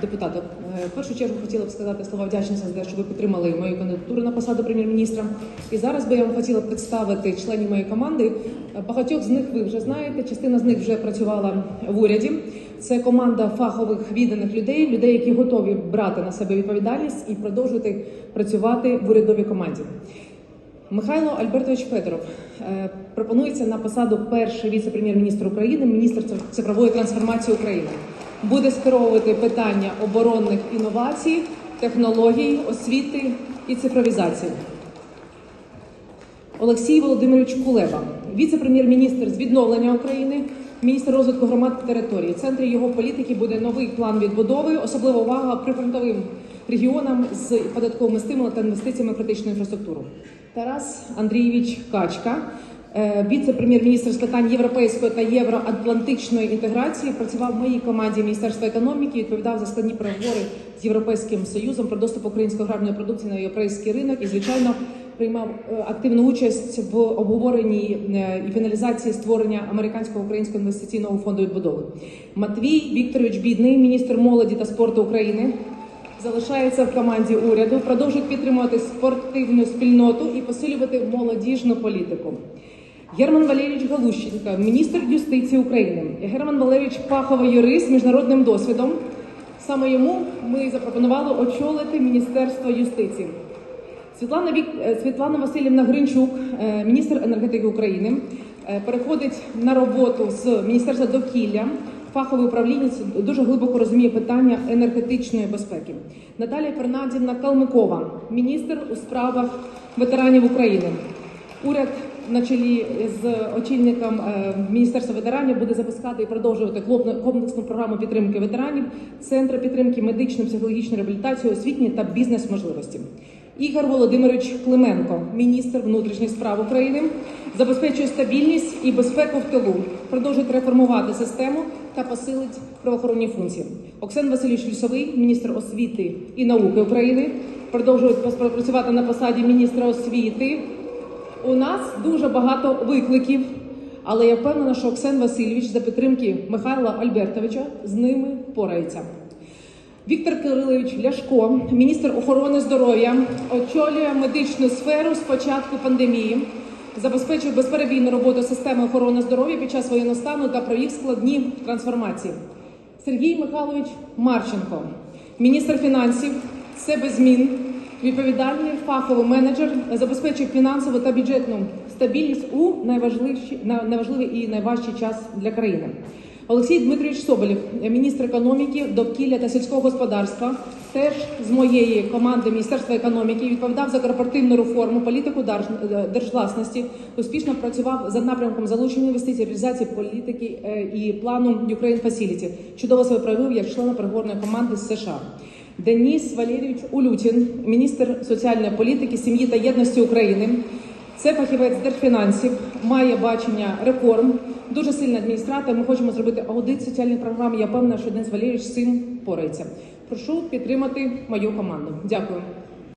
депутати. Е, В першу чергу хотіла б сказати слова вдячності за те, що ви підтримали мою кандидатуру на посаду прем'єр-міністра. І зараз би я вам хотіла представити членів моєї команди. Е, Багатьох з них ви вже знаєте. Частина з них вже працювала в уряді. Це команда фахових відданих людей, людей, які готові брати на себе відповідальність і продовжувати працювати в урядовій команді. Михайло Альбертович Федоров е, пропонується на посаду перший віце-прем'єр-міністр України, міністр цифрової трансформації України. Буде скеровувати питання оборонних інновацій, технологій, освіти і цифровізації. Олексій Володимирович Кулеба, віце-прем'єр-міністр з відновлення України, міністр розвитку громад та території. В центрі його політики буде новий план відбудови, особлива увага прифронтовим регіонам з податковими стимулами та інвестиціями в критичну інфраструктуру. Тарас Андрійович Качка, віце-прем'єр-міністр з питань європейської та євроатлантичної інтеграції, працював в моїй команді Міністерства економіки, відповідав за складні переговори з Європейським Союзом про доступ української аграрної продукції на європейський ринок і, звичайно, приймав е, активну участь в обговоренні е, і фіналізації створення американського українського інвестиційного фонду відбудови. Матвій Вікторович Бідний, міністр молоді та спорту України, залишається в команді уряду, продовжує підтримувати спортивну спільноту і посилювати молодіжну політику. Герман Валерійович Галущенко, міністр юстиції України. Герман Валерійович фаховий юрист з міжнародним досвідом. Саме йому ми запропонували очолити Міністерство юстиції. Світлана Вік е, Світлана Васильівна Гринчук, е, міністр енергетики України, е, переходить на роботу з міністерства довкілля. Фаховий управлінець дуже глибоко розуміє питання енергетичної безпеки. Наталія Фернандівна Калмикова, міністр у справах ветеранів України. Уряд на чолі з очільником е, міністерства ветеранів буде запускати і продовжувати комплексну програму підтримки ветеранів, центри підтримки медичної, психологічної реабілітації, освітні та бізнес-можливості. Ігор Володимирович Клименко, міністр внутрішніх справ України, забезпечує стабільність і безпеку в тилу, продовжує реформувати систему та посилить правоохоронні функції. Оксан Васильович Лісовий, міністр освіти і науки України, продовжує працювати на посаді міністра освіти. У нас дуже багато викликів, але я впевнена, що Оксен Васильович за підтримки Михайла Альбертовича з ними впорається. Віктор Кирилович Ляшко, міністр охорони здоров'я, очолює медичну сферу з початку пандемії, забезпечує безперебійну роботу системи охорони здоров'я під час воєнного стану та про їх складні трансформації. Сергій Михайлович Марченко, міністр фінансів, це без змін, відповідальний фаховий менеджер, забезпечує фінансову та бюджетну стабільність у найважливіші, на- найважливий і найважчий час для країни. Олексій Дмитрович Соболєв, міністр економіки, довкілля та сільського господарства, теж з моєї команди Міністерства економіки, відповідав за корпоративну реформу, політику держ- держвласності, успішно працював за напрямком залучення інвестицій, реалізації політики е, і плану Ukraine Facility. Чудово себе проявив як член переговорної команди з США. Деніс Валерійович Улютін, міністр соціальної політики, сім'ї та єдності України. Це фахівець держфінансів, має бачення реформ, дуже сильний адміністратор. Ми хочемо зробити аудит соціальних програм. Я певна, що Денис Валерійович з цим порається. Прошу підтримати мою команду. Дякую.